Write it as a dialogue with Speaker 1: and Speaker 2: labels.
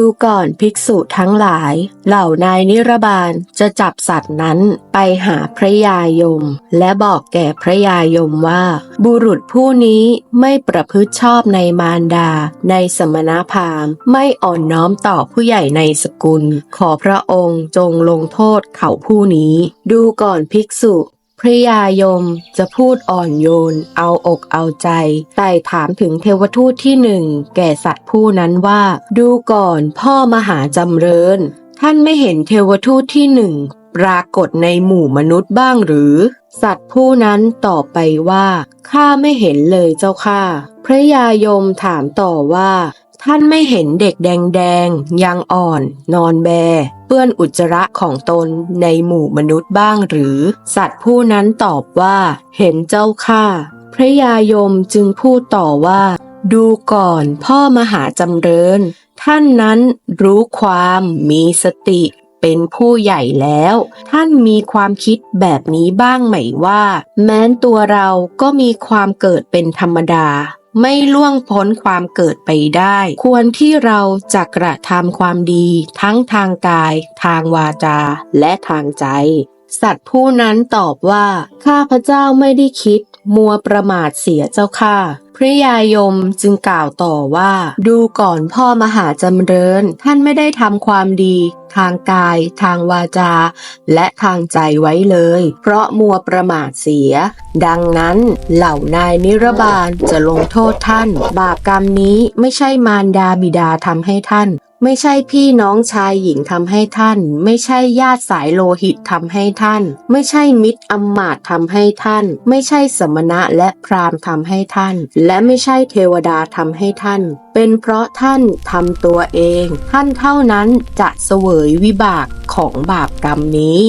Speaker 1: ดูก่อนภิกษุทั้งหลาย เหล่านายนิรบาลจะจับสัตว์นั้นไปหาพระยายม และบอกแก่พระยายมว่า บุรุษผู้นี้ไม่ประพฤติชอบในมารดา ในสมณพราหมณ์ไม่อ่อนน้อมต่อผู้ใหญ่ในสกุล ขอพระองค์จงลงโทษเขาผู้นี้ ดูก่อนภิกษุ พระยายมจะพูดอ่อนโยน เอาอกเอาใจไต่ถามถึงเทวทูตที่หนึ่งแก่สัตว์ผู้นั้นว่า ดูก่อนพ่อมหาจำเริญ ท่านไม่เห็นเทวทูตที่หนึ่งปรากฏในหมู่มนุษย์บ้างหรือ สัตว์ผู้นั้นตอบไปว่าข้าไม่เห็นเลยเจ้าค่ะพระยายมถามต่อว่า ท่านไม่เห็นเด็กแดงๆ ยังอ่อน นอนแบ เปื้อนอุจจาระของตนในหมู่มนุษย์บ้างหรือ สัตว์ผู้นั้นตอบว่า เห็นเจ้าค่ะ พระยายมจึงพูดต่อว่า ดูก่อนพ่อมหาจำเริญ ท่านนั้นรู้ความมีสติเป็นผู้ใหญ่แล้ว ท่านมีความคิดแบบนี้บ้างไหมว่า แม้นตัวเราก็มีความเกิดเป็นธรรมดา ไม่ล่วงพ้นความเกิดไปได้ ควรที่เราจะกระทำความดี ทั้งทางกาย ทางวาจา และทางใจ สัตว์ผู้นั้นตอบว่า ข้าพเจ้าไม่ได้คิด มัวประมาทเสียเจ้าค่ะ ระยายมจึงกล่าวต่อว่า ดูก่อนพ่อมหาจำเริญ ท่านไม่ได้ทำความดี ทางกาย ทางวาจา และทางใจไว้เลย เพราะมัวประมาทเสีย ดังนั้นเหล่านายนิรบาลจะลงโทษท่าน บาปกรรมนี้ไม่ใช่มารดาบิดาทำให้ท่าน ไม่ใช่พี่น้องชายหญิงทำให้ท่าน ไม่ใช่ญาติสายโลหิตทำให้ท่าน ไม่ใช่มิตรอมมาตทำให้ท่าน ไม่ใช่สมณะและพราหมณ์ทำให้ท่าน และไม่ใช่เทวดาทำให้ท่าน เป็นเพราะท่านทำตัวเอง ท่านเท่านั้นจะเสวยวิบากของบาปกรรมนี้